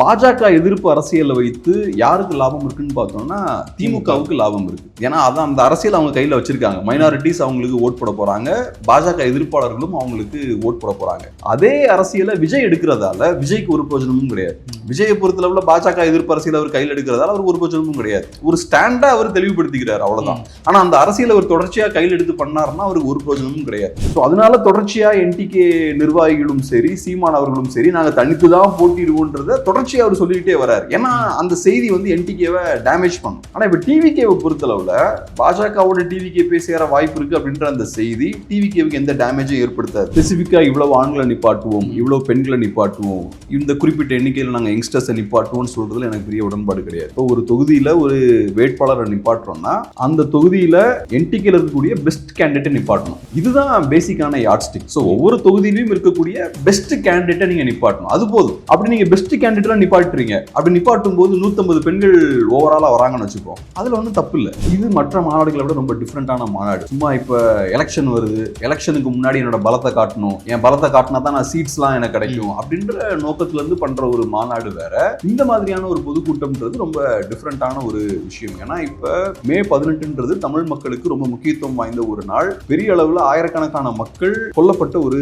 பாஜக எதிர்ப்பு அரசியலை வைத்து யாருக்கு லாபம் இருக்குன்னு பார்த்தோம்னா திமுகவுக்கு லாபம் இருக்கு. ஏன்னா அதான் அந்த அரசியல் அவங்க கையில வச்சிருக்காங்க. மைனாரிட்டிஸ் அவங்களுக்கு ஓட் போட போறாங்க. பாஜக எதிர்ப்பாளர்களும் அவங்களுக்கு ஓட் போட போறாங்க. அதே அரசியலை விஜய் எடுக்கிறதால விஜய்க்கு ஒரு பிரயோஜனமும் கிடையாது. விஜயை பொறுத்தளவுல பாஜக எதிர்ப்பு அரசியல் அவர் கையில் எடுக்கிறதால அவருக்கு ஒரு பிரயோஜனமும் கிடையாது. ஒரு ஸ்டாண்டா அவர் தெளிவுபடுத்திக்கிறார் அவ்வளவுதான். ஆனா அந்த அரசியல் அவர் தொடர்ச்சியா கையில் எடுத்து பண்ணாருன்னா அவருக்கு ஒரு பிரயோஜனமும் கிடையாது. ஸோ அதனால தொடர்ச்சியா என்டிகே நிர்வாகிகளும் சரி சீமான் அவர்களும் சரி நாங்க தனித்து தான் போட்டிடுவோன்றத தொடர்ச்சியா அவர் சொல்லிக்கிட்டே வராரு. ஏன்னா அந்த செய்தி வந்து என்டிகேவை டேமேஜ் பண்ணும். ஆனால் இப்போ டிவிகேவை பொறுத்தளவில் பாஜகவோட டிவிகே போய் சேர வாய்ப்பு இருக்கு அப்படின்ற அந்த செய்தி டிவிகேவுக்கு எந்த டேமேஜும் ஏற்படுத்தாது. ஸ்பெசிஃபிக்காக இவ்வளவு ஆண்களை நிப்பாட்டுவோம் இவ்வளோ பெண்களை நிப்பாட்டுவோம் இந்த குறிப்பிட்ட எண்ணிக்கையில் நாங்கள் யங்ஸ்டர்ஸை நிப்பாட்டுவோம்னு சொல்றதுல எனக்கு பெரிய உடன்பாடு கிடையாது. இப்போ ஒரு தொகுதியில் ஒரு வேட்பாளரை நிப்பாட்டுறோம்னா அந்த தொகுதியில் என்டிகேல இருக்கக்கூடிய பெஸ்ட் கேண்டிடேட்டை நிப்பாட்டணும். இதுதான் பேசிக்கான யார்ட் ஸ்டிக் ஸோ ஒவ்வொரு தொகுதியிலும் இருக்கக்கூடிய பெஸ்ட் கேண்டிடேட்டை நீங்கள் நிப்பாட்டணும். அது போதும். அப்படி நீங்கள் பெஸ்ட் கேண்டிடேட்டா நிப்பாட்டுறீங்க. அப்படி நிப்பாட்டும் போது நூத்தம்பது பெண்கள் ஓவராலா வராங்கன்னு வச்சுப்போம் அதுல ஒன்றும் தப்பு இல்லை. இது மற்ற மாநாடுகளை விட ரொம்ப டிஃப்ரெண்டான மாநாடு. சும்மா இப்போ எலெக்ஷன் வருது எலெக்ஷனுக்கு முன்னாடி என்னோட பலத்தை காட்டணும் என் பலத்தை காட்டினா தான் நான் சீட்ஸ்லாம் எனக்கு கிடைக்கும் அப்படின்ற நோக்கத்துல இருந்து பண்ற ஒரு மாநாடு வேற. இந்த மாதிரியான ஒரு பொதுக்கூட்டம்ன்றது ரொம்ப டிஃப்ரெண்டான ஒரு விஷயம். ஏன்னா இப்ப மே பதினெட்டுன்றது தமிழ் மக்களுக்கு ரொம்ப முக்கியத்துவம் வாய்ந்த ஒரு நாள். பெரிய அளவுல ஆயிரக்கணக்கான மக்கள் கொல்லப்பட்ட ஒரு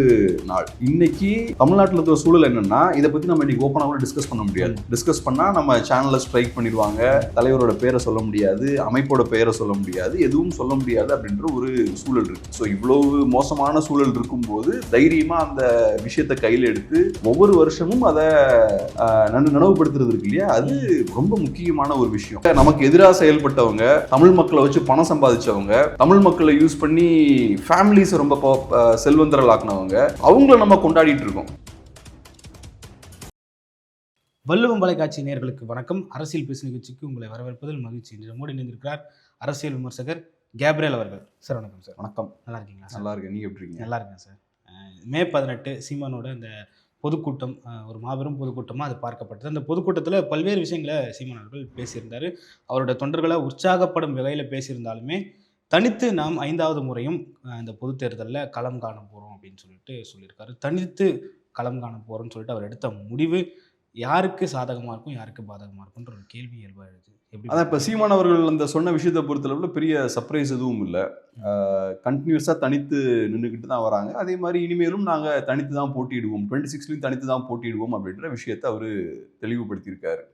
நாள். இன்னைக்கு தமிழ்நாட்டில் இருக்கிற சூழல் என்னன்னா இதை பத்தி நம்ம இன்னைக்கு ஓப்பனாக கூட டிஸ்கஸ் பண்ண முடியாது. டிஸ்கஸ் பண்ணா நம்ம சேனல்ல ஸ்ட்ரைக் பண்ணிடுவாங்க. தலைவரோட பேரை சொல்ல முடியாது. அமைப்போட பெயரை சொல்ல முடியாது. எதுவும் சொல்ல முடியாது அப்படின்ற ஒரு சூழல் இருக்கு. ஸோ இவ்வளவு மோசமான சூழல் இருக்கும்போது தைரியமா அந்த விஷயத்தை கையில் எடுத்து ஒவ்வொரு வருஷமும் அதை நன- நினைவுபடுத்துறது இருக்கு இல்லையா? அது ரொம்ப முக்கியமான ஒரு விஷயம். நமக்கு எதிராக செயல்பட்டவங்க தமிழ் மக்களை வச்சு பணம் சம்பாதிச்சவங்க தமிழ் மக்களை யூஸ் பண்ணி ஃபேமிலிஸ் ரொம்ப ஆக்குனவங்க அவங்கள நம்ம கொண்டாடிட்டு இருக்கோம். வள்ளுவம் தொலைக்காட்சி நேயர்களுக்கு வணக்கம். அரசியல் பேசு நிகழ்ச்சிக்கு உங்களை வரவேற்பதில் மகிழ்ச்சி. இன்று நம்மோடு இணைந்திருக்கிறார் அரசியல் விமர்சகர் கேப்ரியல் அவர்கள். சார் வணக்கம் சார். வணக்கம். நல்லா இருக்கீங்களா நல்லா இருக்கு நீங்க எப்படி இருக்கீங்க? நல்லா இருக்கேன் சார். மே பதினெட்டு சீமானோட இந்த பொதுக்கூட்டம் ஒரு மாபெரும் பொதுக்கூட்டமாக அது பார்க்கப்பட்டது. அந்த பொதுக்கூட்டத்தில் பல்வேறு விஷயங்களை சீமான் அவர்கள் பேசியிருந்தார். அவரோட தொண்டர்களை உற்சாகப்படும் வகையில் பேசியிருந்தாலுமே தனித்து நாம் ஐந்தாவது முறையும் இந்த பொது தேர்தலில் களம் காண போகிறோம் அப்படின்னு சொல்லிட்டு சொல்லியிருக்காரு. தனித்து களம் காண போகிறோம்னு சொல்லிட்டு அவர் எடுத்த முடிவு யாருக்கு சாதகமாக இருக்கும் யாருக்கு பாதகமாக இருக்கும்ன்ற ஒரு கேள்வி இயல்பாக எப்படி அதான் இப்போ சீமான் அவர்கள் அந்த சொன்ன விஷயத்தை பொறுத்தளவில் பெரிய சர்ப்ரைஸ் எதுவும் இல்லை. கண்டினியூஸாக தனித்து நின்றுக்கிட்டு தான் வராங்க. அதே மாதிரி இனிமேலும் நாங்கள் தனித்து தான் போட்டியிடுவோம். டுவெண்ட்டி சிக்ஸ்லையும் தனித்து தான் போட்டியிடுவோம் அப்படின்ற விஷயத்தை அவர் தெளிவுபடுத்தியிருக்காரு.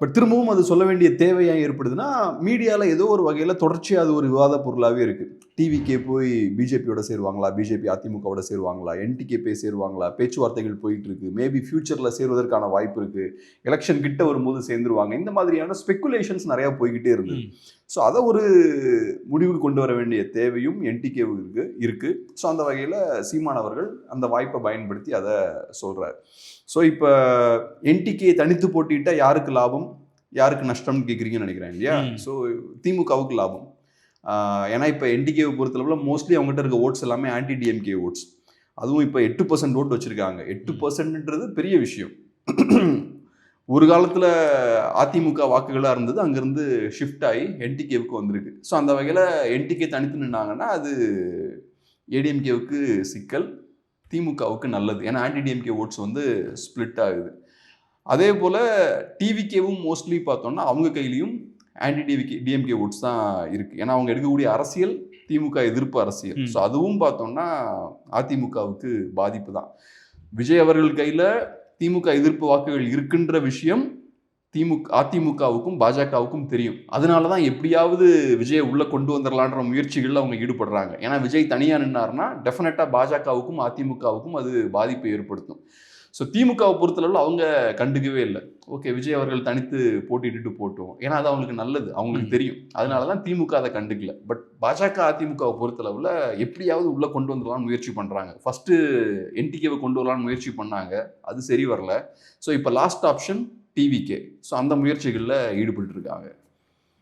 பட் திரும்பவும் அது சொல்ல வேண்டிய தேவை ஏன் ஏற்படுதுன்னா மீடியாவில் ஏதோ ஒரு வகையில் தொடர்ச்சியாக அது ஒரு விவாத பொருளாகவே இருக்குது டிவிக்கே போய் பிஜேபியோட சேருவாங்களா? பிஜேபி அதிமுகவோட சேருவாங்களா? என்டிகே போய் சேருவாங்களா? பேச்சுவார்த்தைகள் போயிட்டு இருக்கு மேபி ஃபியூச்சரில் சேருவதற்கான வாய்ப்பு இருக்குது எலெக்ஷன் கிட்ட வரும்போது சேர்ந்துருவாங்க. இந்த மாதிரியான ஸ்பெக்குலேஷன்ஸ் நிறையா போய்கிட்டே இருந்தது. ஸோ அதை ஒரு முடிவுக்கு கொண்டு வர வேண்டிய தேவையும் என்டிகேவுக்கு இருக்கு. ஸோ அந்த வகையில் சீமான் அவர்கள் அந்த வாய்ப்பை பயன்படுத்தி அதை சொல்றாரு. ஸோ இப்போ என்டிகே தனித்து போட்டிட்டா யாருக்கு லாபம்? யாருக்கு நஷ்டம்னு கேட்குறீங்கன்னு நினைக்கிறேன் இல்லையா. ஸோ திமுகவுக்கு லாபம். ஏன்னா இப்போ என்டிகேவை பொறுத்தளவில் மோஸ்ட்லி அவங்ககிட்ட இருக்க ஓட்ஸ் எல்லாமே ஆன்டி டிஎம்கே ஓட்ஸ் அதுவும் இப்போ எட்டு பர்சன்ட் ஓட்டு வச்சிருக்காங்க. எட்டு. பர்சன்ட்ன்றது பெரிய விஷயம். ஒரு காலத்தில் அதிமுக வாக்குகளாக இருந்தது அங்கேருந்து ஷிஃப்ட் ஆகி என்டிகேவுக்கு வந்திருக்கு. ஸோ அந்த வகையில் என்டிகே தனித்து நின்னாங்கன்னா அது ஏடிஎம்கேவுக்கு சிக்கல் திமுகவுக்கு நல்லது. ஏன்னா ஆன்டி டிஎம்கே ஓட்ஸ் வந்து ஸ்ப்ளிட் ஆகுது. அதே போல் டிவிகேவும் மோஸ்ட்லி பார்த்தோம்னா அவங்க கையிலையும் ஆன்டி டிவிகே டிஎம்கே ஓட்ஸ் தான் இருக்குது ஏன்னா அவங்க எடுக்கக்கூடிய அரசியல் திமுக எதிர்ப்பு அரசியல். ஸோ அதுவும் பார்த்தோம்னா அதிமுகவுக்கு பாதிப்பு தான். விஜய் அவர்கள் கையில் திமுக எதிர்ப்பு வாக்குகள் இருக்குன்ற விஷயம் திமுக அதிமுகவுக்கும் பாஜகவுக்கும் தெரியும். அதனால தான் எப்படியாவது விஜயை உள்ள கொண்டு வந்துடலான்ற முயற்சிகளில் அவங்க ஈடுபடுறாங்க. ஏன்னா விஜய் தனியாக நின்னார்னா டெஃபினட்டாக பாஜகவுக்கும் அதிமுகவுக்கும் அது பாதிப்பை ஏற்படுத்தும். ஸோ திமுகவை பொறுத்தளவில் அவங்க கண்டுக்கவே இல்லை. ஓகே விஜய் அவர்கள் தனித்து போட்டிட்டு போட்டோம். ஏன்னா அது அவங்களுக்கு நல்லது. அவங்களுக்கு. தெரியும். அதனால தான் திமுக அதை கண்டுக்கல. பட் பாஜக அதிமுகவை பொறுத்தளவில் எப்படியாவது உள்ள கொண்டு வந்துடலாம்னு முயற்சி பண்ணுறாங்க ஃபர்ஸ்ட் என்டிகேவை கொண்டு வரலாம்னு முயற்சி பண்ணாங்க. அது சரி வரல. ஸோ இப்போ லாஸ்ட் ஆப்ஷன் டிவிகே ஸோ அந்த முயற்சிகளில் ஈடுபட்டு இருக்காங்க.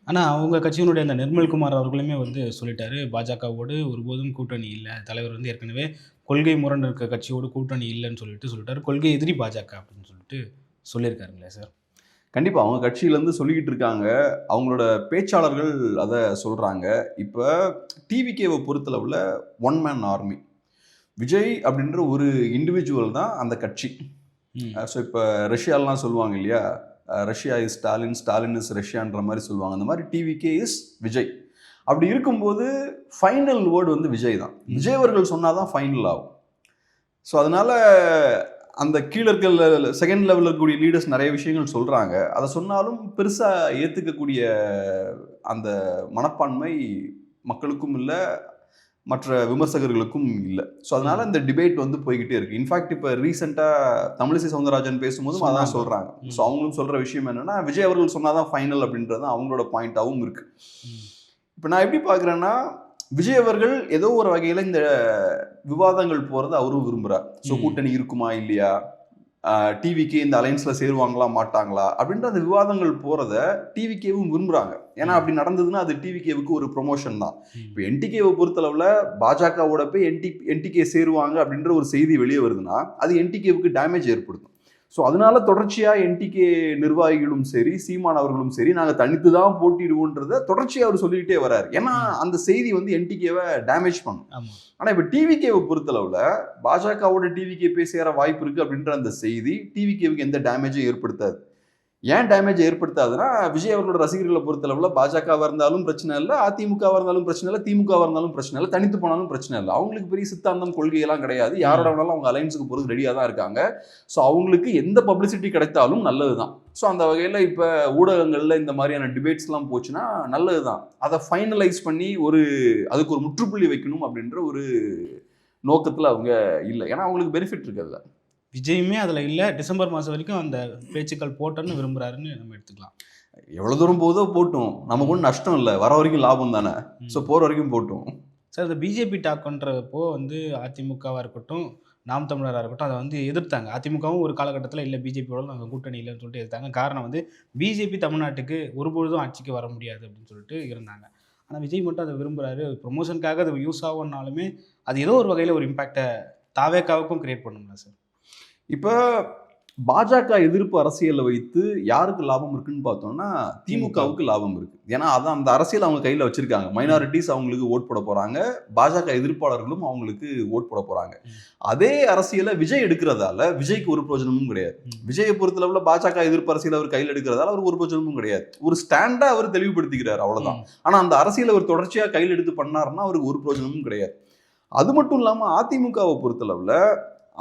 ஆனால் அவங்க கட்சியினுடைய அந்த நிர்மல்குமார் அவர்களுமே வந்து சொல்லிட்டாரு பாஜகவோடு ஒருபோதும் கூட்டணி இல்லை. தலைவர் வந்து ஏற்கனவே கொள்கை முரண் இருக்க கட்சியோடு கூட்டணி இல்லைன்னு சொல்லிட்டு சொல்லிட்டாரு. கொள்கை எதிரி பாஜக அப்படின்னு சொல்லிட்டு சொல்லியிருக்காருங்களே சார். கண்டிப்பாக அவங்க கட்சியிலேருந்து சொல்லிக்கிட்டு இருக்காங்க. அவங்களோட பேச்சாளர்கள் அதை சொல்கிறாங்க இப்போ டிவிகேவை பொறுத்தளவில் ஒன் மேன் ஆர்மி விஜய் அப்படின்ற ஒரு இண்டிவிஜுவல் தான் அந்த கட்சி. ஸோ இப்போ ரஷ்யாலாம் சொல்லுவாங்க இல்லையா? Russia is Stalin Stalin is ரஷ்யான்ற மாதிரி சொல்லுவாங்க. அந்த மாதிரி டிவிகே இஸ் விஜய். அப்படி இருக்கும்போது ஃபைனல் வேர்டு வந்து விஜய் தான். விஜய் அவர்கள் சொன்னால் தான் ஃபைனல் ஆகும் ஸோ அதனால அந்த கீழே இருக்க செகண்ட் லெவலில் இருக்கக்கூடிய லீடர்ஸ் நிறைய விஷயங்கள் சொல்கிறாங்க அதை சொன்னாலும் பெருசாக ஏற்றுக்கக்கூடிய அந்த மனப்பான்மை மக்களுக்கும் இல்லை மற்ற விமர்சகர்களுக்கும் இல்லை ஸோ அதனால இந்த டிபேட் வந்து போய்கிட்டே இருக்கு இன்ஃபேக்ட் இப்போ ரீசெண்டாக தமிழிசை சவுந்தரராஜன் பேசும்போதும் அதான். சொல்கிறாங்க. ஸோ அவங்களும் சொல்கிற விஷயம் என்னன்னா விஜய் அவர்கள் சொன்னாதான் ஃபைனல் அப்படின்றது அவங்களோட பாயிண்ட்டாகவும் இருக்கு ம். இப்போ நான் எப்படி பார்க்குறேன்னா விஜய் அவர்கள் ஏதோ ஒரு வகையில் இந்த விவாதங்கள் போகிறத அவரும் விரும்புகிறார் ஸோ. கூட்டணி இருக்குமா இல்லையா? டிவிக்கு இந்த அலைன்ஸில் சேருவாங்களா மாட்டாங்களா? அப்படின்ற அந்த விவாதங்கள் போகிறத டிவிகேவும் விரும்புகிறாங்க ஏன்னா அப்படி நடந்ததுன்னா அது டிவிகேவுக்கு ஒரு ப்ரொமோஷன் தான். இப்போ என்டிகேவை பொறுத்தளவில் பாஜகவோட போய் என்டி என்டிகே சேருவாங்க அப்படின்ற ஒரு செய்தி வெளியே வருதுன்னா அது என்டிகேவுக்கு டேமேஜ் ஏற்படுத்தும். ஸோ அதனால தொடர்ச்சியாக என்டிகே நிர்வாகிகளும் சரி சீமான் அவர்களும் சரி நாங்கள் தனித்து தான் போட்டிடுவோன்றத தொடர்ச்சியாக அவர் சொல்லிக்கிட்டே வராரு. ஏன்னா அந்த செய்தி வந்து என்டிகேவை டேமேஜ் பண்ணும். ஆனால் இப்போ டிவிகேவை பொறுத்தளவில் பாஜகவோட டிவிகே போய் சேர வாய்ப்பு இருக்குது அப்படின்ற அந்த செய்தி டிவிகேவுக்கு எந்த டேமேஜும் ஏற்படுத்தாது. ஏன் டேமேஜ் ஏற்படுத்தாதுன்னா விஜய் அவர்களோட ரசிகர்களை பொறுத்தளவில் பாஜகவாக இருந்தாலும் பிரச்சனை இல்லை அதிமுகவாக இருந்தாலும் பிரச்சனை இல்லை திமுகவாக இருந்தாலும் பிரச்சனை இல்லை தனித்து போனாலும் பிரச்சனை இல்லை. அவங்களுக்கு பெரிய சித்தாந்தம் கொள்கையெல்லாம் கிடையாது. யாரோட வேணாலும் அவங்க அலைன்ஸுக்கு போகிறது ரெடியாக தான் இருக்காங்க. ஸோ அவங்களுக்கு எந்த பப்ளிசிட்டி கிடைத்தாலும் நல்லது தான் ஸோ அந்த வகையில் இப்போ ஊடகங்களில் இந்த மாதிரியான டிபேட்ஸ்லாம் போச்சுன்னா நல்லது தான் அதை ஃபைனலைஸ் பண்ணி ஒரு அதுக்கு ஒரு முற்றுப்புள்ளி வைக்கணும் அப்படின்ற ஒரு நோக்கத்தில் அவங்க இல்லை. ஏன்னா அவங்களுக்கு பெனிஃபிட் இருக்குல்ல விஜயுமே அதுல இல்ல டிசம்பர் மாசம் வரைக்கும் அந்த பேச்சுக்கள் போட்டோன்னு விரும்புறாருன்னு நம்ம எடுத்துக்கலாம். எவ்வளோ தூரம் போதோ போட்டும். நமக்கு ஒன்றும் நஷ்டம் இல்லை. வர வரைக்கும் லாபம் தானே. ஸோ போகிற வரைக்கும் போட்டும். சார் இந்த பிஜேபி டாக்ன்றப்போ வந்து அதிமுகவாக இருக்கட்டும் நாம் தமிழராக இருக்கட்டும் அதை வந்து எதிர்த்தாங்க. அதிமுகவும் ஒரு காலகட்டத்தில் இல்லை பிஜேபியோட நாங்கள் கூட்டணி இல்லைன்னு சொல்லிட்டு எதிர்த்தாங்க. காரணம் வந்து பிஜேபி தமிழ்நாட்டுக்கு ஒருபொழுதும் ஆட்சிக்கு வர முடியாது அப்படின்னு சொல்லிட்டு இருந்தாங்க. ஆனால் விஜய் மட்டும் அதை விரும்புகிறாரு ப்ரொமோஷனுக்காக அது யூஸ் ஆகும்னாலுமே அது ஏதோ ஒரு வகையில் ஒரு இம்பாக்டை தாவேக்காவுக்கும் கிரியேட் பண்ணுங்களா சார். இப்போ பாஜக எதிர்ப்பு அரசியலை வைத்து யாருக்கு லாபம் இருக்குன்னு பார்த்தோம்னா திமுகவுக்கு லாபம் இருக்கு. ஏன்னா அதான் அந்த அரசியல் அவங்க கையில் வச்சிருக்காங்க. மைனாரிட்டிஸ் அவங்களுக்கு ஓட் போட போறாங்க. பாஜக எதிர்ப்பாளர்களும் அவங்களுக்கு ஓட் போட போறாங்க. அதே அரசியலை விஜய் எடுக்கிறதால விஜய்க்கு ஒரு பிரயோஜனமும் கிடையாது. விஜயை பொறுத்தளவுல பாஜக எதிர்ப்பு அரசியல் அவர் கையில் எடுக்கிறதால அவருக்கு ஒரு பிரயோஜனமும் கிடையாது. ஒரு ஸ்டாண்டா அவர் தெளிவுபடுத்திக்கிறார் அவ்வளவுதான். ஆனா அந்த அரசியலை அவர் தொடர்ச்சியா கையில் எடுத்து பண்ணாருன்னா அவருக்கு ஒரு பிரயோஜனமும் கிடையாது. அது மட்டும் இல்லாம அதிமுகவை பொறுத்தளவுல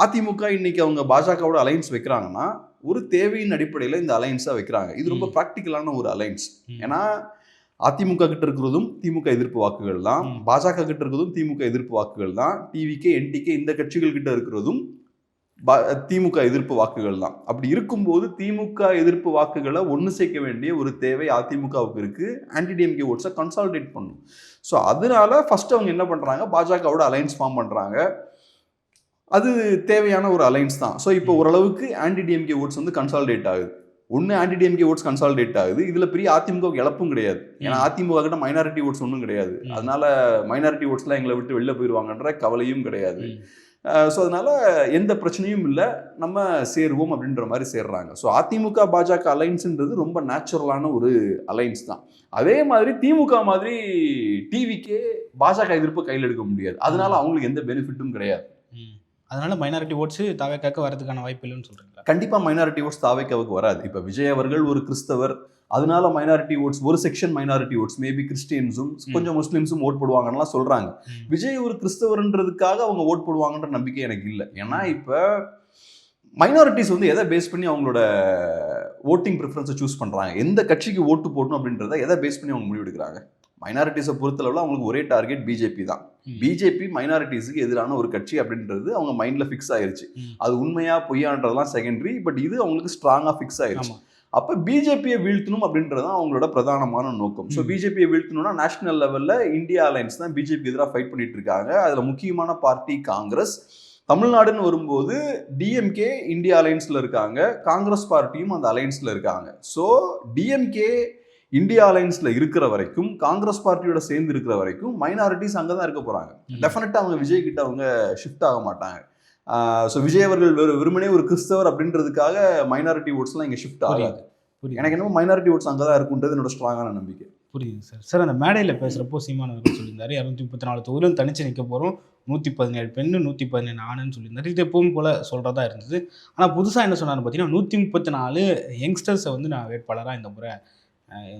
அதிமுக இன்னைக்கு அவங்க பாஜகவோட அலைன்ஸ் வைக்கிறாங்கன்னா ஒரு தேவையின் அடிப்படையில் இந்த அலைன்ஸாக வைக்கிறாங்க. இது ரொம்ப. ப்ராக்டிக்கலான ஒரு அலைன்ஸ். ஏன்னா அதிமுக கிட்ட இருக்கிறதும் திமுக எதிர்ப்பு வாக்குகள் தான். பாஜக கிட்ட இருக்கிறதும் திமுக எதிர்ப்பு வாக்குகள் தான். டிவிகே என்டிகே இந்த கட்சிகள் கிட்ட இருக்கிறதும் திமுக எதிர்ப்பு வாக்குகள் தான். அப்படி இருக்கும்போது திமுக எதிர்ப்பு வாக்குகளை ஒன்று சேர்க்க வேண்டிய ஒரு தேவை அதிமுகவுக்கு இருக்கு. ஆன்டி டிஎம்கே ஓட்ஸை கன்சாலிடேட் பண்ணும். ஸோ அதனால ஃபர்ஸ்ட் அவங்க என்ன பண்றாங்க? பாஜகவோட அலைன்ஸ் ஃபார்ம் பண்றாங்க. அது தேவையான ஒரு அலைன்ஸ் தான். ஸோ இப்போ. ஓரளவுக்கு ஆன்டி டிஎம்கே ஓட்ஸ் வந்து கன்சாலிடேட் ஆகுது. ஒன்று ஆன்டி டிஎம்கே ஓட்ஸ் கன்சாலிடேட் ஆகுது. இதில் பெரிய அதிமுக இழப்பும் கிடையாது. ஏன்னா. அதிமுக கிட்ட மைனாரிட்டி ஓட்ஸ் ஒன்றும் கிடையாது. அதனால மைனாரிட்டி ஓட்ஸ்லாம் எங்களை விட்டு வெளில போயிடுவாங்கன்ற கவலையும் கிடையாது. ஸோ அதனால எந்த பிரச்சனையும் இல்லை. நம்ம சேருவோம் அப்படின்ற மாதிரி சேர்றாங்க. ஸோ அதிமுக பாஜக அலைன்ஸ்ன்றது ரொம்ப நேச்சுரலான ஒரு அலைன்ஸ் தான். அதே மாதிரி திமுக மாதிரி டிவிக்கே பாஜக எதிர்ப்பு கையில் எடுக்க முடியாது. அதனால அவங்களுக்கு எந்த பெனிஃபிட்டும் கிடையாது. அதனால மைனாரிட்டி ஓட்ஸ் தாவேக்காக்கு வரதுக்கான வாய்ப்பு இல்லைன்னு சொல்றீங்களா? கண்டிப்பா மைனாரிட்டி ஓட்ஸ் தாவைக்கவுக்கு வராது. இப்ப விஜய் அவர்கள் ஒரு கிறிஸ்தவர் அதனால மைனாரிட்டி ஓட்ஸ் ஒரு செக்ஷன் மைனாரிட்டி ஓட்ஸ் மேபி கிறிஸ்டியன்ஸும் கொஞ்சம் முஸ்லிம்ஸும் ஓட் போடுவாங்கலாம் சொல்றாங்க. விஜய் ஒரு கிறிஸ்தவர்ன்றதுக்காக அவங்க ஓட் போடுவாங்கன்ற நம்பிக்கை எனக்கு இல்லை. ஏன்னா இப்போ மைனாரிட்டிஸ் வந்து எதை பேஸ் பண்ணி அவங்களோட ஓட்டிங் ப்ரிஃபரன்ஸை சூஸ் பண்ணுறாங்க எந்த கட்சிக்கு ஓட்டு போடணும் அப்படின்றத எதை பேஸ் பண்ணி அவங்க முடிவெடுக்கிறாங்க? மைனாரிட்டிஸை பொறுத்தளவில் அவங்களுக்கு ஒரே டார்கெட் பிஜேபி தான். பிஜேபி மைனாரிட்டிஸுக்கு எதிரான ஒரு கட்சி அப்படின்றது அவங்க மைண்டில் ஃபிக்ஸ் ஆயிருச்சு. அது உண்மையா பொய்யான்றதெல்லாம் செகண்டரி பட் இது அவங்களுக்கு ஸ்ட்ராங்காக ஃபிக்ஸ் ஆயிருச்சு. அப்போ பிஜேபியை வீழ்த்தணும் அப்படின்றது தான் அவங்களோட பிரதானமான நோக்கம். ஸோ. பிஜேபியை வீழ்த்தணும்னா நேஷனல் லெவலில் இந்தியா அலைன்ஸ் தான் பிஜேபி எதிராக ஃபைட் பண்ணிட்டு இருக்காங்க. அதில் முக்கியமான பார்ட்டி காங்கிரஸ். தமிழ்நாடுன்னு வரும்போது டிஎம்கே இந்தியா அலைன்ஸில் இருக்காங்க. காங்கிரஸ் பார்ட்டியும் அந்த அலைன்ஸில் இருக்காங்க. ஸோ டிஎம்கே இந்தியா அலைன்ஸில் இருக்கிற வரைக்கும் காங்கிரஸ் பார்ட்டியோட சேர்ந்து இருக்கிற வரைக்கும் மைனாரிட்டிஸ் அங்கே தான் இருக்க போகிறாங்க. டெஃபினட்டாக அவங்க விஜய் கிட்ட அவங்க ஷிஃப்ட் ஆக மாட்டாங்க. ஸோ விஜய் அவர்கள் வெறு வெறுமனே ஒரு கிறிஸ்தவர் அப்படின்றதுக்காக மைனாரிட்டி ஓட்ஸ்லாம் இங்கே ஷிஃப்ட் ஆகாது. எனக்கு என்னமோ மைனாரிட்டி ஓட்ஸ் அங்கே தான் இருக்குன்றது என்னோட ஸ்ட்ராங்கான நம்பிக்கை. புரியுது சார் சார் அந்த மேடையில் பேசுகிறப்போ சீமான் அவர்கள் சொல்லியிருந்தாரு இரநூத்தி முப்பத்தி நாலு தொகுதியிலும் தனிச்சு நிற்க போகிறோம் நூற்றி பதினேழு பெண்ணு நூற்றி பதினேழு ஆணுன்னு சொல்லியிருந்தாரு. இது எப்பவும் போல் சொல்கிறதா இருந்தது. ஆனால் புதுசாக என்ன சொன்னார் பார்த்தீங்கன்னா நூற்றி முப்பத்தி நாலு யங்ஸ்டர்ஸை வந்து நான் வேட்பாளராக இந்த முறை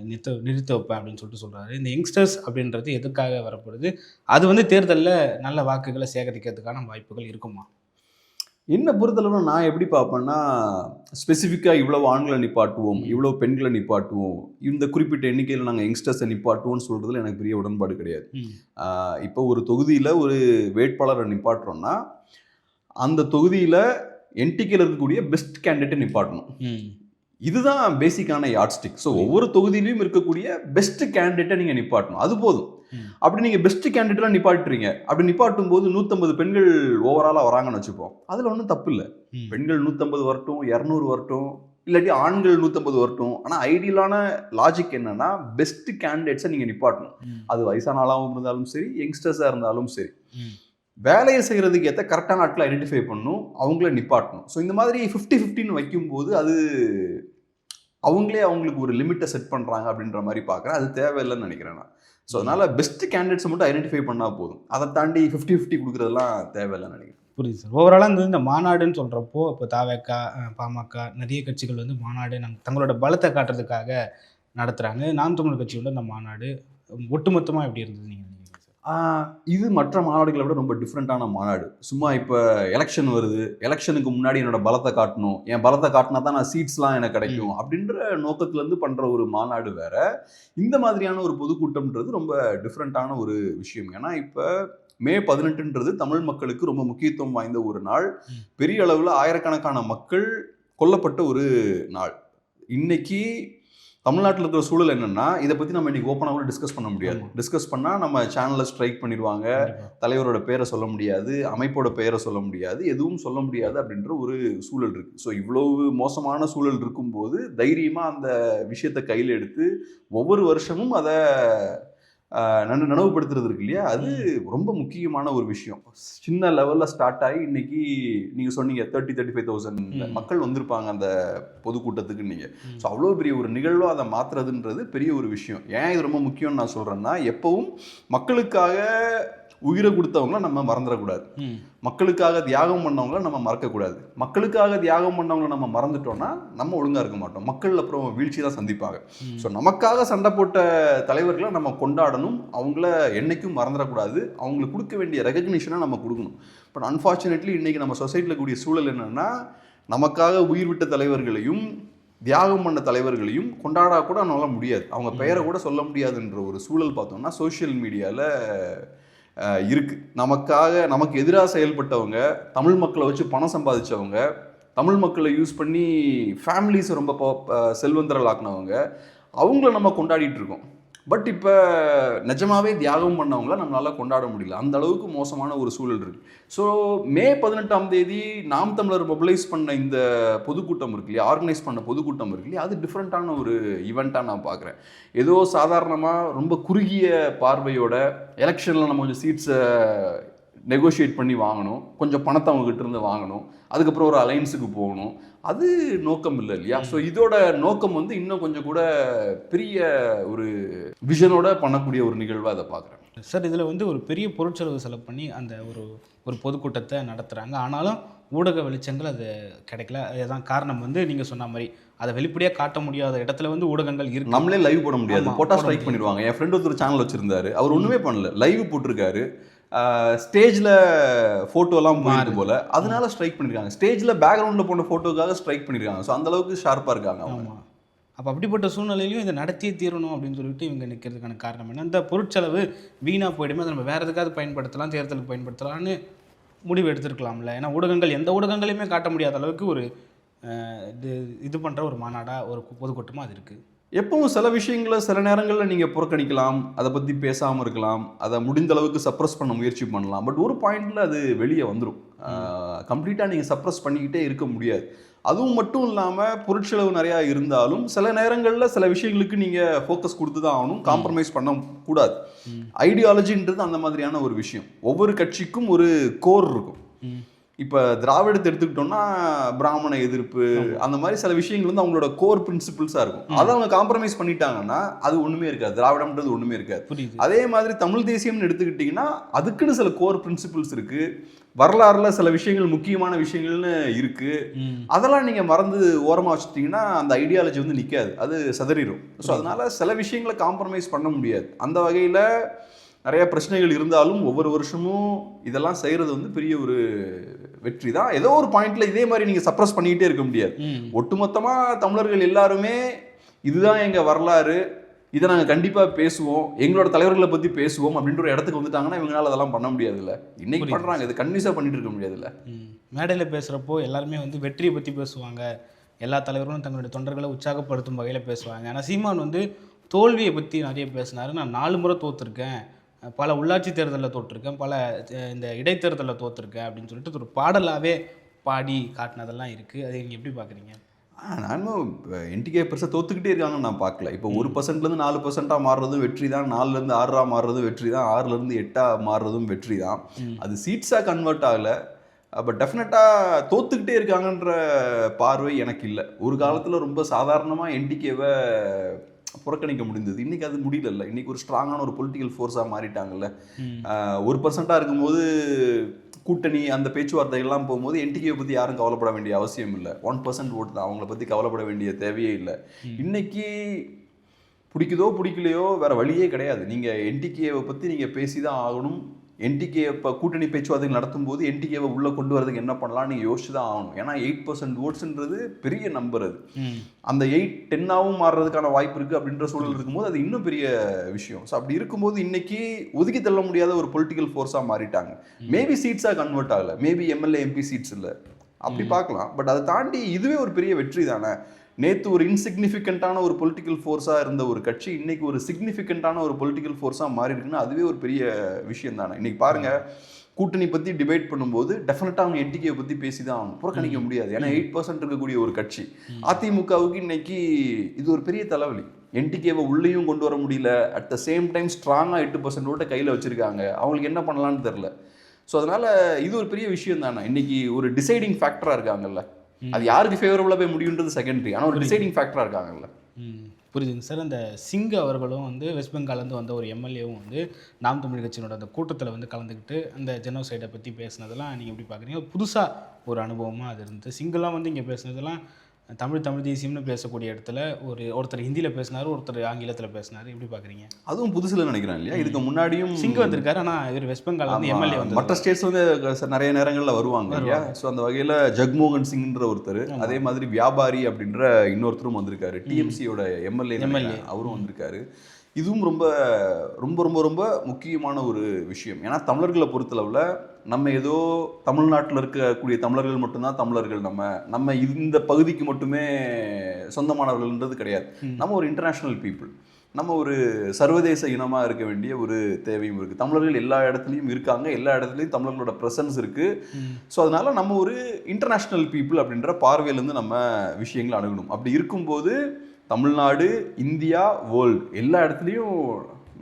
நிறுத்த நிறுத்த வைப்பேன் அப்படின்னு சொல்லிட்டு சொல்கிறாரு இந்த யங்ஸ்டர்ஸ் அப்படின்றது எதுக்காக வரப்படுது? அது வந்து தேர்தலில் நல்ல வாக்குகளை சேகரிக்கிறதுக்கான வாய்ப்புகள் இருக்குமா? என்ன பொறுத்தளவு நான் எப்படி பார்ப்பேன்னா ஸ்பெசிஃபிக்காக இவ்வளவு ஆண்களை நிப்பாட்டுவோம் இவ்வளோ பெண்களை நிப்பாட்டுவோம் இந்த குறிப்பிட்ட எண்ணிக்கையில் நாங்கள் யங்ஸ்டர்ஸை நிப்பாட்டுவோம்னு சொல்கிறதுல எனக்கு பெரிய உடன்பாடு கிடையாது. இப்போ ஒரு தொகுதியில் ஒரு வேட்பாளரை நிப்பாட்டுறோம்னா அந்த தொகுதியில் என்டிக்கையில் இருக்கக்கூடிய பெஸ்ட் கேண்டிடேட்டை நிப்பாட்டணும். இதுதான் பேசிக்கான யாட் ஸ்டிக் ஸோ ஒவ்வொரு தொகுதியிலையும் இருக்கக்கூடிய பெஸ்ட் கேண்டிடேட்டை நீங்கள் நிப்பாட்டணும். அது போதும். அப்படி நீங்கள் பெஸ்ட் கேண்டிடேட்டாக நிப்பாட்டுறீங்க அப்படி நிப்பாட்டும் போது நூற்றம்பது பெண்கள் ஓவராலாக வராங்கன்னு வச்சுப்போம். அதில் ஒன்றும் தப்பு இல்லை. பெண்கள் நூற்றம்பது வரட்டும் இரநூறு வரட்டும் இல்லாட்டி ஆண்கள் நூற்றம்பது வரட்டும். ஆனால் ஐடியலான லாஜிக் என்னன்னா பெஸ்ட் கேண்டிடேட்ஸை நீங்கள் நிப்பாட்டணும். அது வயசான ஆளாகவும் இருந்தாலும் சரி யங்ஸ்டர்ஸாக இருந்தாலும் சரி. வேலையை செய்கிறதுக்கு ஏற்ற கரெக்டான ஆட்களை ஐடென்டிஃபை பண்ணணும் அவங்கள நிப்பாட்டணும். ஸோ இந்த மாதிரி ஃபிஃப்டி ஃபிஃப்டின்னு வைக்கும்போது அது அவங்களே அவங்களுக்கு ஒரு லிமிட்டை செட் பண்ணுறாங்க அப்படின்ற மாதிரி பார்க்குறேன். அது தேவையில்லைன்னு நினைக்கிறேன் நான். ஸோ அதனால் பெஸ்ட் கேண்டிடேட்ஸை மட்டும் ஐடென்டிஃபை பண்ணால் போதும். அதை தாண்டி ஃபிஃப்டி ஃபிஃப்டி கொடுக்குறதெல்லாம் தேவையில்லைன்னு நினைக்கிறேன். புரியுது சார் ஓவராலாக இந்த இந்த மாநாடுன்னு சொல்கிறப்போ இப்போ தாவேக்கா பாமக நிறைய கட்சிகள் வந்து மாநாடு நம் தங்களோட பலத்தை காட்டுறதுக்காக நடத்துகிறாங்க நாம் தமிழர் கட்சியோட இந்த மாநாடு ஒட்டுமொத்தமாக எப்படி இருந்தது நீங்கள் இது மற்ற மாநாடுகளை விட ரொம்ப டிஃப்ரெண்ட்டான மாநாடு. சும்மா இப்போ எலெக்ஷன் வருது. எலெக்ஷனுக்கு முன்னாடி என்னோட பலத்தை காட்டணும். என் பலத்தை காட்டினா தான் நான் சீட்ஸ்லாம் எனக்கு கிடைக்கும். அப்படின்ற நோக்கத்துலேருந்து பண்ணுற ஒரு மாநாடு வேற. இந்த மாதிரியான ஒரு பொதுக்கூட்டம்ன்றது ரொம்ப டிஃப்ரெண்ட்டான ஒரு விஷயம். ஏன்னா இப்போ மே பதினெட்டுன்றது தமிழ் மக்களுக்கு ரொம்ப முக்கியத்துவம் வாய்ந்த ஒரு நாள். பெரிய அளவில் ஆயிரக்கணக்கான மக்கள் கொல்லப்பட்ட ஒரு நாள். இன்னைக்கு தமிழ்நாட்டில் இருக்கிற சூழல் என்னன்னா இதை பற்றி நம்ம இன்னைக்கு ஓப்பனாக கூட டிஸ்கஸ் பண்ண முடியாது. டிஸ்கஸ் பண்ணால் நம்ம சேனலில் ஸ்ட்ரைக் பண்ணிடுவாங்க. தலைவரோட பேரை சொல்ல முடியாது. அமைப்போட பெயரை சொல்ல முடியாது. எதுவும் சொல்ல முடியாது அப்படின்ற ஒரு சூழல் இருக்கு. ஸோ இவ்வளவு மோசமான சூழல் இருக்கும்போது தைரியமாக அந்த விஷயத்தை கையில் எடுத்து ஒவ்வொரு வருஷமும் அதை ஆஹ், நன- நனவுபடுத்துறது இருக்கு இல்லையா? அது ரொம்ப முக்கியமான ஒரு விஷயம். சின்ன லெவலில் ஸ்டார்ட் ஆகி இன்னைக்கு நீங்கள் சொன்னீங்க தேர்ட்டி தேர்ட்டி ஃபைவ் தௌசண்ட். மக்கள் வந்திருப்பாங்க அந்த பொதுக்கூட்டத்துக்கு நீங்கள். ஸோ அவ்வளோ பெரிய ஒரு நிகழ்வாக அதை மாற்றுறதுன்றது பெரிய ஒரு விஷயம். ஏன் இது ரொம்ப முக்கியம்னு நான் சொல்கிறேன்னா எப்பவும் மக்களுக்காக உயிரை கொடுத்தவங்கள நம்ம மறந்துடக்கூடாது. மக்களுக்காக தியாகம் பண்ணவங்கள நம்ம மறக்கக்கூடாது. மக்களுக்காக தியாகம் பண்ணவங்கள நம்ம மறந்துட்டோம்னா நம்ம ஒழுங்காக இருக்க மாட்டோம். மக்கள் அப்புறம் வீழ்ச்சி தான் சந்திப்பாங்க. ஸோ நமக்காக சண்டை போட்ட தலைவர்களை நம்ம கொண்டாடணும். அவங்கள என்னைக்கும் மறந்துடக்கூடாது. அவங்களுக்கு கொடுக்க வேண்டிய ரெகக்னிஷனை நம்ம கொடுக்கணும். பட் அன்ஃபார்ச்சுனேட்லி இன்னைக்கு நம்ம சொசைட்டியில் கூடிய சூழல் என்னன்னா நமக்காக உயிர் விட்ட தலைவர்களையும் தியாகம் பண்ண தலைவர்களையும் கொண்டாட கூட நம்மளால முடியாது. அவங்க பெயரை கூட சொல்ல முடியாதுன்ற ஒரு சூழல் பார்த்தோம்னா சோஷியல் மீடியாவில் இருக்குது நமக்காக நமக்கு எதிராக செயல்பட்டவங்க தமிழ் மக்களை வச்சு பணம் சம்பாதிச்சவங்க தமிழ் மக்களை யூஸ் பண்ணி ஃபேமிலிஸை ரொம்ப ப- செல்வந்தரலாக்குனவங்க அவங்கள நம்ம கொண்டாடிட்டு இருக்கோம். பட் இப்போ நிஜமாவே தியாகம் பண்ணவங்கள நம்மளால கொண்டாட முடியல. அந்த அளவுக்கு மோசமான ஒரு சூழல் இருக்கு. ஸோ மே பதினெட்டாம் தேதி நாம் தமிழர் மொபிலைஸ் பண்ண இந்த பொதுக்கூட்டம் இருக்கு இல்லையா? ஆர்கனைஸ் பண்ண பொதுக்கூட்டம் இருக்கு இல்லையா? அது டிஃப்ரெண்ட்டான ஒரு ஈவெண்ட்டாக நான் பார்க்குறேன். ஏதோ சாதாரணமாக ரொம்ப குறுகிய பார்வையோட எலெக்ஷனில் நம்ம கொஞ்சம் சீட்ஸை நெகோஷியேட் பண்ணி வாங்கணும். கொஞ்சம் பணத்தை அவங்க கிட்ட இருந்து வாங்கணும். அதுக்கப்புறம் ஒரு அலைன்ஸுக்கு போகணும். அது நோக்கம் இல்லை இல்லையா? ஸோ இதோட நோக்கம் வந்து இன்னும் கொஞ்சம் கூட பெரிய ஒரு விஷனோட பண்ணக்கூடிய ஒரு நிகழ்வாக அதை பார்க்குறேன். சார் இதில் வந்து ஒரு பெரிய பொருட்செலவு செலவு பண்ணி அந்த ஒரு ஒரு பொதுக்கூட்டத்தை நடத்துகிறாங்க ஆனாலும் ஊடக வெளிச்சங்கள் அது கிடைக்கல. அதுதான் காரணம் வந்து நீங்கள் சொன்ன மாதிரி. அதை வெளிப்படையாக காட்ட முடியாத இடத்துல வந்து ஊடகங்கள் இருக்கு. நம்மளே லைவ் போட முடியாது. ஆமா, போட்டா போட ஸ்ட்ரைக். பண்ணிடுவாங்க. என் ஃப்ரெண்ட் ஒருத்தர் சேனல் வச்சிருந்தாரு. அவர் ஒண்ணுமே பண்ணல. லைவ் போட்டிருக்காரு. ஸ்டேஜ்ல போயிருக்கு மாறுது. போல. அதனால ஸ்ட்ரைக் பண்ணிருக்காங்க. ஸ்டேஜ்ல பேக்ரவுண்ட்ல போன போட்டோக்காக ஸ்ட்ரைக் பண்ணிருக்காங்க. ஸோ அந்த அளவுக்கு ஷார்ப்பா இருக்காங்க ஆமாம் அப்போ அப்படிப்பட்ட சூழ்நிலையிலையும் இதை நடத்தியே தீரணும் அப்படின்னு சொல்லிட்டு இவங்க நிற்கிறதுக்கான காரணம் என்ன? இந்த பொருட்செலவு வீணாக போயிடுமே. அதை நம்ம வேறு எதுக்காவது பயன்படுத்தலாம் தேர்தலுக்கு பயன்படுத்தலாம்னு முடிவு எடுத்திருக்கலாம்ல. ஏன்னா ஊடகங்கள் எந்த ஊடகங்களையுமே காட்ட முடியாத அளவுக்கு ஒரு இது இது பண்ணுற ஒரு மாநாடாக ஒரு பொதுக்கூட்டமாக அது இருக்குது எப்பவும் சில விஷயங்களை சில நேரங்களில் நீங்கள் புறக்கணிக்கலாம் அதை பற்றி பேசாமல் இருக்கலாம் அதை முடிந்த அளவுக்கு சப்ரஸ் பண்ண முயற்சி பண்ணலாம். பட் ஒரு பாயிண்டில் அது வெளியே வந்துடும் கம்ப்ளீட்டாக நீங்கள் சப்ரஸ் பண்ணிக்கிட்டே இருக்க முடியாது. அதுவும் மட்டும் இல்லாமல் பொருட்செலவு நிறையா இருந்தாலும் சில நேரங்களில் சில விஷயங்களுக்கு நீங்கள் ஃபோக்கஸ் கொடுத்து தான் ஆகணும். காம்ப்ரமைஸ் பண்ண கூடாது. ஐடியாலஜின்றது அந்த மாதிரியான ஒரு விஷயம். ஒவ்வொரு கட்சிக்கும் ஒரு கோர் இருக்கும். இப்போ திராவிடத்தை எடுத்துக்கிட்டோம்னா பிராமண எதிர்ப்பு அந்த மாதிரி சில விஷயங்கள் வந்து அவங்களோட கோர் பிரின்சிபிள்ஸாக இருக்கும். அதை அவங்க காம்ப்ரமைஸ் பண்ணிட்டாங்கன்னா அது ஒன்றுமே இருக்காது. திராவிடம்ன்றது ஒன்றுமே இருக்காது. அதே மாதிரி தமிழ் தேசியம்னு எடுத்துக்கிட்டிங்கன்னா அதுக்குன்னு சில கோர் பிரின்சிபிள்ஸ் இருக்கு. வரலாறுல சில விஷயங்கள் முக்கியமான விஷயங்கள்னு இருக்கு. அதெல்லாம் நீங்க மறந்து ஓரமா வச்சுட்டீங்கன்னா அந்த ஐடியாலஜி வந்து நிக்காது. அது சிதறிடும் ஸோ அதனால சில விஷயங்களை காம்ப்ரமைஸ் பண்ண முடியாது. அந்த வகையில நிறைய பிரச்சனைகள் இருந்தாலும் ஒவ்வொரு வருஷமும் இதெல்லாம் செய்யறது வந்து பெரிய ஒரு வெற்றி தான் ஏதோ ஒரு பாயிண்ட்ல இதே மாதிரி நீங்க சப்ரஸ் பண்ணிக்கிட்டே இருக்க முடியாது. ம். ஒட்டுமொத்தமா தமிழர்கள் எல்லாருமே இதுதான் எங்க வரலாறு. இதை நாங்கள் கண்டிப்பாக பேசுவோம். எங்களோட தலைவர்களை பற்றி பேசுவோம் அப்படின்ற ஒரு இடத்துக்கு வந்துட்டாங்கன்னா இவங்களால அதெல்லாம் பண்ண முடியாதுல்ல. இன்னைக்கு. பண்ணுறாங்க இது கன்வியூஸாக பண்ணிட்டு இருக்க முடியாதுல்ல. மேடையில் பேசுகிறப்போ எல்லாருமே வந்து வெற்றியை பற்றி பேசுவாங்க. எல்லா தலைவர்களும் தங்களுடைய தொண்டர்களை உற்சாகப்படுத்தும் வகையில் பேசுவாங்க. ஆனால் சீமான் வந்து தோல்வியை பற்றி நிறைய பேசினாரு. நான் நாலு முறை தோத்துருக்கேன். பல உள்ளாட்சி தேர்தலில் தோற்றுருக்கேன் பல இந்த இடைத்தேர்தலில் தோற்றுருக்கேன் அப்படின்னு சொல்லிட்டு ஒரு பாடலாகவே பாடி காட்டினதெல்லாம் இருக்குது அதை நீங்கள் எப்படி பார்க்குறீங்க நானும் என்டிகே பெருசாக தோத்துக்கிட்டே இருக்காங்கன்னு நான் பார்க்கல இப்போ ஒரு பர்சன்ட்லேருந்து நாலு பர்சன்ட்டாக மாறுறதும் வெற்றி தான் நாலுலேருந்து ஆறா மாறுறதும் வெற்றி தான் ஆறுலேருந்து எட்டாக மாறுறதும் வெற்றி தான். அது சீட்ஸாக கன்வெர்ட் ஆகலை. பட் டெஃபினட்டாக தோத்துக்கிட்டே இருக்காங்கன்ற பார்வை எனக்கு இல்லை. ஒரு காலத்தில் ரொம்ப சாதாரணமாக என்டிகேவை புறக்கணிக்க முடிந்தது. இன்னைக்கு அது முடியல இன்னைக்கு ஒரு ஸ்ட்ராங்கான ஒரு பொலிட்டிக்கல் ஃபோர்ஸாக மாறிட்டாங்கல்ல. ஒரு பர்சன்ட்டாக இருக்கும்போது கூட்டணி அந்த பேச்சுவார்த்தைகள்லாம் போகும்போது என்டிகேவை பற்றி யாரும் கவலைப்பட வேண்டிய அவசியம் இல்லை. ஒன் பர்சன்ட் ஓட்டு தான். அவங்கள பற்றி கவலைப்பட வேண்டிய தேவையே இல்லை. இன்னைக்கு பிடிக்குதோ பிடிக்கலையோ வேற வழியே கிடையாது. நீங்கள் என்டிகேவை பற்றி நீங்கள் பேசி தான் ஆகணும். என்டிகே இப்போ கூட்டணி பேச்சுவார்த்தைகள் நடத்தும்போது என்டிகேவை உள்ளே கொண்டு வரதுக்கு என்ன பண்ணலாம் நீங்கள் யோசிச்சு தான் ஆகணும். ஏன்னா எயிட் பர்சன்ட் ஓட்ஸ்ன்றது பெரிய நம்பர் அது. அந்த எயிட் டென்னாவும் மாறுறதுக்கான வாய்ப்பு இருக்குது அப்படின்ற சூழல் இருக்கும்போது அது இன்னும் பெரிய விஷயம். ஸோ அப்படி இருக்கும்போது இன்னைக்கு ஒதுக்கி தள்ள முடியாத ஒரு பொலிட்டிக்கல் ஃபோர்ஸாக மாறிட்டாங்க. மேபி சீட்ஸாக கன்வெர்ட் ஆகல. மேபி எம்எல்ஏ எம்பி சீட்ஸ் இல்லை. அப்படி பார்க்கலாம். பட் அதை தாண்டி இதுவே ஒரு பெரிய வெற்றி தானே? நேற்று ஒரு இன்சிக்னிஃபிகண்ட்டான ஒரு பொலிட்டிக்கல் ஃபோர்ஸாக இருந்த ஒரு கட்சி இன்னைக்கு ஒரு சிக்னிஃபிகண்ட்டான ஒரு பொலிட்டிக்கல் ஃபோர்ஸாக மாறி இருக்குன்னா அதுவே ஒரு பெரிய விஷயம் தானே. இன்னைக்கு பாருங்க கூட்டணி பற்றி டிபேட் பண்ணும்போது டெஃபினட்டாக அவங்க என்டிகேவை பற்றி பேசி தான் ஆகணும். புறக்கணிக்க முடியாது. ஏன்னா எயிட் பர்சன்ட் இருக்கக்கூடிய ஒரு கட்சி. அதிமுகவுக்கு இன்னைக்கு இது ஒரு பெரிய தலைவலி. என்டிகேவை உள்ளேயும் கொண்டு வர முடியல. அட் த சேம் டைம் ஸ்ட்ராங்காக எட்டு பர்சன்ட் ஓட்ட கையில் வச்சிருக்காங்க. அவங்களுக்கு என்ன பண்ணலாம்னு தெரில ஸோ அதனால இது ஒரு பெரிய விஷயம் தானே. இன்னைக்கு ஒரு டிசைடிங் ஃபேக்டராக இருக்காங்கல்ல. அது யாருக்கு ஃபேவரபுளாக போய் முடியுன்றது செகண்டரி ஆனால் ஒரு டிசைடிங் ஃபேக்டராக இருக்காங்கல்ல. புரியுதுங்க சார். அந்த சிங் அவர்களும் வந்து வெஸ்ட் பெங்கால்லேருந்து வந்த ஒரு எம்எல்ஏவும் வந்து நாம் தமிழ் கட்சியினோட அந்த கூட்டத்தில் வந்து கலந்துக்கிட்டு அந்த ஜெனோசைடை பற்றி பேசுனதெல்லாம் நீங்கள் எப்படி பார்க்குறீங்க? புதுசாக ஒரு அனுபவமாக அது இருந்தது. சிங்கெல்லாம் வந்து இங்கே பேசுனதெல்லாம் தமிழ் தமிழ் தேசியம்னு பேசக்கூடிய இடத்துல ஒரு ஒருத்தர் ஹிந்தியில் பேசினார் ஒருத்தர் ஆங்கிலத்தில் பேசினார். எப்படி பார்க்குறீங்க அதுவும் புதுசுல நினைக்கிறேன் இல்லையா? இதுக்கு முன்னாடியும் சிங் வந்திருக்காரு ஆனால் இவர் வெஸ்ட் பெங்கால் வந்து. எம்எல்ஏ வந்து மற்ற ஸ்டேட்ஸ் வந்து நிறைய நேரங்கள்ல வருவாங்க இல்லையா? ஸோ அந்த வகையில ஜக்மோகன் சிங்ன்ற ஒருத்தர் அதே மாதிரி வியாபாரி அப்படின்ற இன்னொருத்தரும் வந்திருக்காரு. டிஎம்சியோட எம்எல்ஏ MLA. அவரும் வந்திருக்காரு. இதுவும் ரொம்ப ரொம்ப ரொம்ப ரொம்ப முக்கியமான ஒரு விஷயம். ஏன்னா தமிழர்களை பொறுத்தளவுல நம்ம ஏதோ தமிழ்நாட்டில் இருக்கக்கூடிய தமிழர்கள் மட்டும்தான் தமிழர்கள் நம்ம. நம்ம இந்த பகுதிக்கு மட்டுமே சொந்தமானவர்கள்ன்றது கிடையாது. நம்ம ஒரு இன்டர்நேஷ்னல் பீப்புள் நம்ம ஒரு சர்வதேச இனமா இருக்க வேண்டிய ஒரு தேவையும் இருக்கு. தமிழர்கள் எல்லா இடத்துலையும் இருக்காங்க. எல்லா இடத்துலையும் தமிழர்களோட ப்ரெசன்ஸ் இருக்கு. ம். ஸோ அதனால நம்ம ஒரு இன்டர்நேஷ்னல் பீப்புள் அப்படின்ற பார்வையிலேருந்து நம்ம விஷயங்களை அணுகணும். அப்படி இருக்கும்போது தமிழ்நாடு இந்தியா வேர்ல்டு எல்லா இடத்துலையும்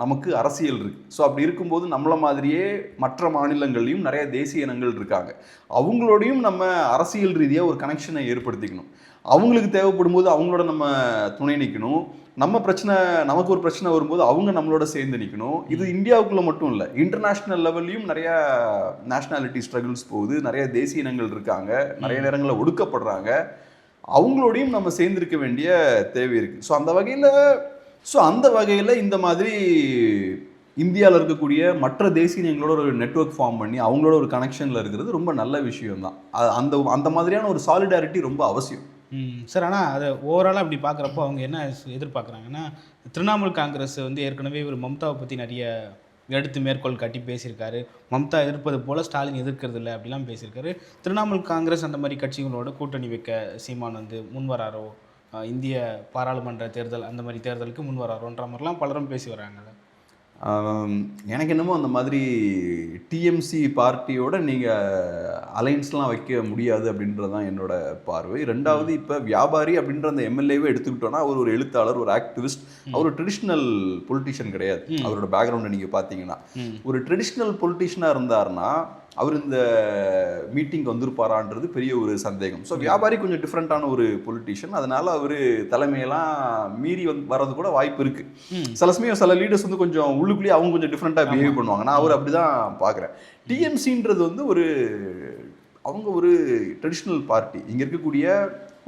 நமக்கு அரசியல் இருக்கு. ஸோ அப்படி இருக்கும்போது நம்மள மாதிரியே மற்ற மாநிலங்கள்லையும் நிறைய தேசிய இனங்கள் இருக்காங்க. அவங்களோடையும் நம்ம அரசியல் ரீதியாக ஒரு கனெக்ஷனை ஏற்படுத்திக்கணும். அவங்களுக்கு தேவைப்படும் போது அவங்களோட நம்ம துணை நிற்கணும் நம்ம பிரச்சனை நமக்கு ஒரு பிரச்சனை வரும்போது அவங்க நம்மளோட சேர்ந்து நிற்கணும் இது இந்தியாவுக்குள்ள மட்டும் இல்லை இன்டர்நேஷ்னல் லெவல்லையும் நிறைய நேஷ்னாலிட்டி ஸ்ட்ரகிள்ஸ் போகுது. நிறைய தேசிய இனங்கள் இருக்காங்க. நிறைய நேரங்களில் ஒடுக்கப்படுறாங்க. அவங்களோடையும் நம்ம சேர்ந்திருக்க வேண்டிய தேவை இருக்குது ஸோ அந்த வகையில் ஸோ அந்த வகையில் இந்த மாதிரி இந்தியாவில் இருக்கக்கூடிய மற்ற தேசிய எங்களோட ஒரு நெட்வொர்க் ஃபார்ம் பண்ணி அவங்களோட ஒரு கனெக்ஷனில் இருக்கிறது ரொம்ப நல்ல விஷயம் தான் அந்த அந்த மாதிரியான ஒரு சாலிடாரிட்டி ரொம்ப அவசியம். ம் சார். ஆனால் அதை ஓவராலாக அப்படி பார்க்குறப்போ அவங்க என்ன எதிர்பார்க்குறாங்கன்னா திரிணாமுல் காங்கிரஸ் வந்து ஏற்கனவே இவர் மம்தாவை பற்றி நிறைய எடுத்து மேற்கோள் காட்டி பேசியிருக்காரு. மம்தா எதிர்ப்பது போல் ஸ்டாலின் எதிர்க்கிறது இல்லை அப்படிலாம் பேசியிருக்காரு. திரிணாமுல் காங்கிரஸ் அந்த மாதிரி கட்சிகளோட கூட்டணி வைக்க சீமான் வந்து முன்வராரோ இந்திய பாராளுமன்ற தேர்தல் அந்த மாதிரி தேர்தலுக்கு முன் வராரோன்ற மாதிரிலாம் பலரும் பேசி வராங்கல்ல. ஆம், எனக்கு என்னமோ அந்த மாதிரி டிஎம்சி பார்ட்டியோட நீங்கள் அலைன்ஸ்லாம் வைக்க முடியாது அப்படின்றது தான் என்னோட பார்வை. ரெண்டாவது இப்போ வியாபாரி அப்படின்ற அந்த எம்எல்ஏவை எடுத்துக்கிட்டோன்னா அவர் ஒரு எழுத்தாளர் ஒரு ஆக்டிவிஸ்ட் அவர் ஒரு ட்ரெடிஷ்னல் பொலிட்டிஷியன் கிடையாது. அவரோட பேக்ரவுண்டை நீங்கள் பார்த்தீங்கன்னா. ஒரு ட்ரெடிஷ்னல் பொலிட்டிஷியனாக இருந்தாருன்னா அவர் இந்த மீட்டிங் வந்திருப்பாரான்றது பெரிய ஒரு சந்தேகம். ஸோ வியாபாரி கொஞ்சம் டிஃப்ரெண்ட்டான ஒரு பொலிட்டிஷியன் அதனால அவர் தலைமையெல்லாம் மீறி வந்து வர்றது கூட வாய்ப்பு இருக்கு. சில சமயம் சில லீடர்ஸ் வந்து கொஞ்சம் உள்ளுக்குள்ளேயே அவங்க கொஞ்சம் டிஃப்ரெண்ட்டாக பிஹேவ் பண்ணுவாங்க. நான் அவர் அப்படிதான் பார்க்குறேன். டிஎம்சின்றது வந்து ஒரு அவங்க ஒரு ட்ரெடிஷ்னல் பார்ட்டி இங்கே இருக்கக்கூடிய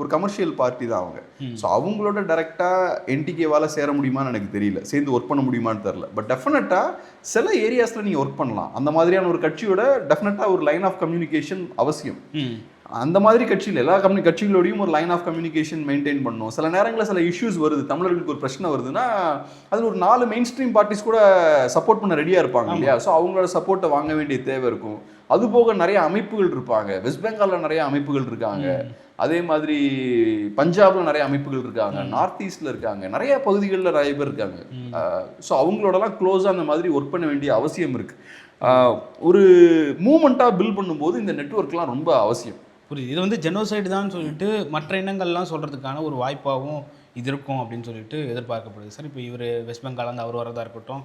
ஒரு கமர்ஷியல் பார்ட்டி தான் அவங்க. ஸோ அவங்களோட டேரெக்டாக என்டிகேவால் சேர முடியுமான்னு எனக்கு தெரியல. சேர்ந்து ஒர்க் பண்ண முடியுமான்னு தெரில பட் டெஃபினட்டாக சில ஏரியாஸில் நீங்கள் ஒர்க் பண்ணலாம். அந்த மாதிரியான ஒரு கட்சியோட டெஃபினட்டாக ஒரு லைன் ஆஃப் கம்யூனிகேஷன் அவசியம். அந்த மாதிரி கட்சியில் எல்லா கம்யூனி கட்சிகளோடையும் ஒரு லைன் ஆஃப் கம்யூனிகேஷன் மெயின்டைன் பண்ணணும் சில நேரங்களில் சில இஷ்யூஸ் வருது. தமிழர்களுக்கு ஒரு பிரச்சனை வருதுன்னா அதில் ஒரு நாலு மெயின் ஸ்ட்ரீம் பார்ட்டிஸ் கூட சப்போர்ட் பண்ண ரெடியாக இருப்பாங்க. இல்லையா? ஸோ அவங்களோட சப்போர்ட்டை வாங்க வேண்டிய தேவை இருக்கும். அது போக நிறைய அமைப்புகள் இருப்பாங்க. வெஸ்ட் பெங்காலில் நிறைய அமைப்புகள் இருக்காங்க. அதே மாதிரி பஞ்சாப்ல நிறைய அமைப்புகள் இருக்காங்க. நார்த் ஈஸ்ட்ல இருக்காங்க. நிறைய பகுதிகளில் நிறைய பேர் இருக்காங்க. ஸோ அவங்களோடலாம் க்ளோஸாக அந்த மாதிரி ஒர்க் பண்ண வேண்டிய அவசியம் இருக்கு. ஆஹ் ஒரு மூமெண்ட்டாக பில்ட் பண்ணும்போது இந்த நெட்வொர்க்லாம் ரொம்ப அவசியம். புரியுது. இது வந்து ஜெனோசைடு தான் சொல்லிட்டு மற்ற இனங்கள்லாம் சொல்கிறதுக்கான ஒரு வாய்ப்பாகவும் இது இருக்கும் அப்படின்னு சொல்லிட்டு எதிர்பார்க்கப்படுது. சார் இப்போ இவர் வெஸ்ட் பெங்கால்லேருந்து அவர் வரதா இருக்கட்டும்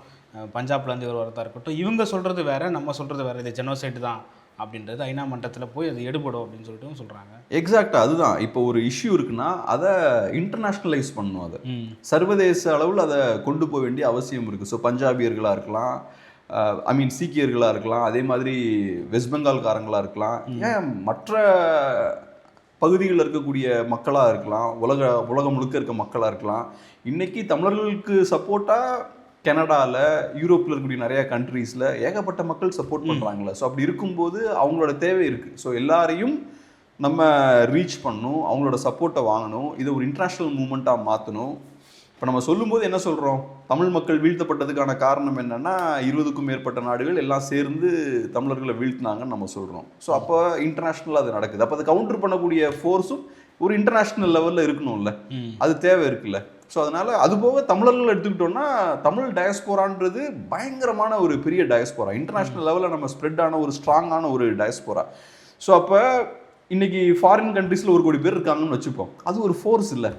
பஞ்சாப்லேருந்து இவர் வரதா இருக்கட்டும் இவங்க சொல்கிறது வேற நம்ம சொல்கிறது வேற. இது ஜெனோசைடு தான் அப்படின்றது ஐநா மன்றத்தில் போய் அது எடுபடும் அப்படின்னு சொல்லிட்டு சொல்கிறாங்க எக்ஸாக்டாக அதுதான். இப்போ ஒரு இஷ்யூ இருக்குன்னா அதை இன்டர்நேஷ்னலைஸ் பண்ணணும் அதை. சர்வதேச அளவில் அதை கொண்டு போக வேண்டிய அவசியம் இருக்குது ஸோ பஞ்சாபியர்களாக இருக்கலாம் ஐ மீன் சீக்கியர்களாக இருக்கலாம் அதே மாதிரி வெஸ்ட் பெங்கால்காரங்களாக இருக்கலாம் ஏன் மற்ற பகுதிகளில் இருக்கக்கூடிய மக்களாக இருக்கலாம் உலக உலகம் முழுக்க இருக்க மக்களாக இருக்கலாம் இன்னைக்கு தமிழர்களுக்கு சப்போர்ட்டாக கனடாவில் யூரோப்பில் இருக்கக்கூடிய நிறைய கண்ட்ரீஸில் ஏகப்பட்ட மக்கள் சப்போர்ட் பண்ணுறாங்களே ஸோ அப்படி இருக்கும்போது அவங்களோட தேவை இருக்குது ஸோ எல்லாரையும் நம்ம ரீச் பண்ணணும் அவங்களோட சப்போர்ட்டை வாங்கணும் இதை ஒரு இன்டர்நேஷ்னல் மூமெண்ட்டாக மாற்றணும் இப்போ நம்ம சொல்லும்போது என்ன சொல்கிறோம் தமிழ் மக்கள் வீழ்த்தப்பட்டதுக்கான காரணம் என்னன்னா இருபதுக்கும் மேற்பட்ட நாடுகள் எல்லாம் சேர்ந்து தமிழர்களை வீழ்த்தினாங்கன்னு நம்ம சொல்கிறோம் ஸோ அப்போ இன்டர்நேஷ்னலாக அது நடக்குது. அப்போ அதை கவுண்டர் பண்ணக்கூடிய ஃபோர்ஸும் ஒரு இன்டர்நேஷ்னல் லெவலில் இருக்கணும்ல. அது தேவை இருக்குல்ல. ஸோ அதனால அது போக தமிழர்கள் எடுத்துக்கிட்டோம்னா தமிழ் டயஸ்போரான்றது பயங்கரமான ஒரு பெரிய டயஸ்போரா இன்டர்நேஷ்னல் லெவலில் நம்ம ஸ்ப்ரெட் ஆன ஒரு ஸ்ட்ராங்கான ஒரு டயஸ்போரா ஸோ அப்போ இன்னைக்கு ஃபாரின் கண்ட்ரீஸில் ஒரு கோடி பேர் இருக்காங்கன்னு வச்சுப்போம். அது ஒரு ஃபோர்ஸ் இல்லை.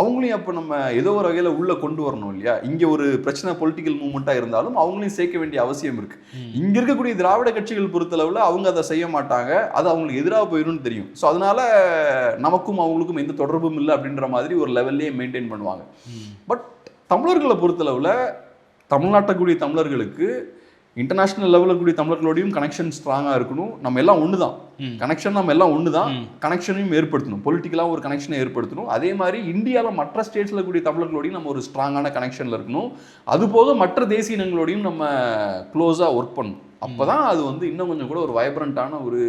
அவங்களையும் அப்போ நம்ம ஏதோ ஒரு வகையில் உள்ளே கொண்டு வரணும் இல்லையா? இங்கே ஒரு பிரச்சனை பொலிட்டிக்கல் மூவ்மெண்ட்டாக இருந்தாலும் அவங்களையும் சேர்க்க வேண்டிய அவசியம் இருக்கு. இங்கே இருக்கக்கூடிய திராவிட கட்சிகள் பொறுத்தளவில் அவங்க அதை செய்ய மாட்டாங்க. அது அவங்களுக்கு எதிராக போயிடும்னு தெரியும். ஸோ அதனால நமக்கும் அவங்களுக்கும் எந்த தொடர்பும் இல்லை அப்படின்ற மாதிரி ஒரு லெவல்லையே மெயின்டைன் பண்ணுவாங்க. பட் தமிழர்களை பொறுத்தளவில் தமிழ்நாட்டக்கூடிய தமிழர்களுக்கு இன்டர்நேஷ்னல் லெவலில் கூடிய தமிழர்களோடையும் கனெக்ஷன் ஸ்ட்ராங்காக இருக்கணும். நம்ம எல்லாம் ஒன்று தான். கனெக்ஷன் நம்ம எல்லாம் ஒன்று தான். கனெக்ஷனையும் ஏற்படுத்தணும். பொலிட்டிக்கலாக ஒரு கனெக்ஷனை ஏற்படுத்தணும். அதே மாதிரி இந்தியாவில் மற்ற ஸ்டேட்ஸில் கூடிய தமிழர்களோடையும் நம்ம ஒரு ஸ்ட்ராங்கான கனெக்ஷனில் இருக்கணும். அது போக மற்ற தேசிய இனங்களோடையும் நம்ம க்ளோஸாக ஒர்க் பண்ணணும். அப்போ தான் அது வந்து இன்னும் கொஞ்சம் கூட ஒரு வைப்ரண்ட்டான ஒரு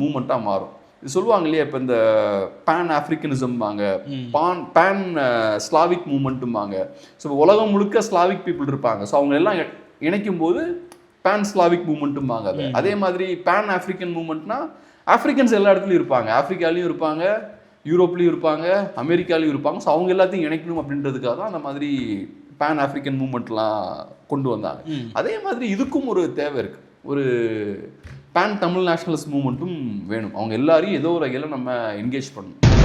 மூமெண்ட்டாக மாறும். இது சொல்லுவாங்க இல்லையா இப்போ இந்த பேன் ஆஃப்ரிக்கனிசம்பாங்க பான் பேன் ஸ்லாவிக் மூமெண்ட்டும்பாங்க ஸோ உலகம் முழுக்க ஸ்லாவிக் பீப்புள் இருப்பாங்க. ஸோ அவங்க எல்லாம் இணைக்கும் போது பேன் ஸ்லாவிக் மூமெண்ட்டும்பாங்க அது அதே மாதிரி பேன் ஆஃப்ரிக்கன் மூமெண்ட்னா ஆஃப்ரிக்கன்ஸ் எல்லா இடத்துலையும் இருப்பாங்க. ஆஃப்ரிக்காலையும் இருப்பாங்க யூரோப்லேயும் இருப்பாங்க அமெரிக்காலையும் இருப்பாங்க. ஸோ அவங்க எல்லாத்தையும் இணைக்கணும் அப்படின்றதுக்காக தான் அந்த மாதிரி பேன் ஆஃப்ரிக்கன் மூமெண்ட்லாம் கொண்டு வந்தாங்க. அதே மாதிரி இதுக்கும் ஒரு தேவை இருக்கு. ஒரு பேன் தமிழ் நேஷனலிஸ்ட் மூமெண்ட்டும் வேணும். அவங்க எல்லாரையும் ஏதோ ஒரு வகையில் நம்ம என்கேஜ் பண்ணணும்.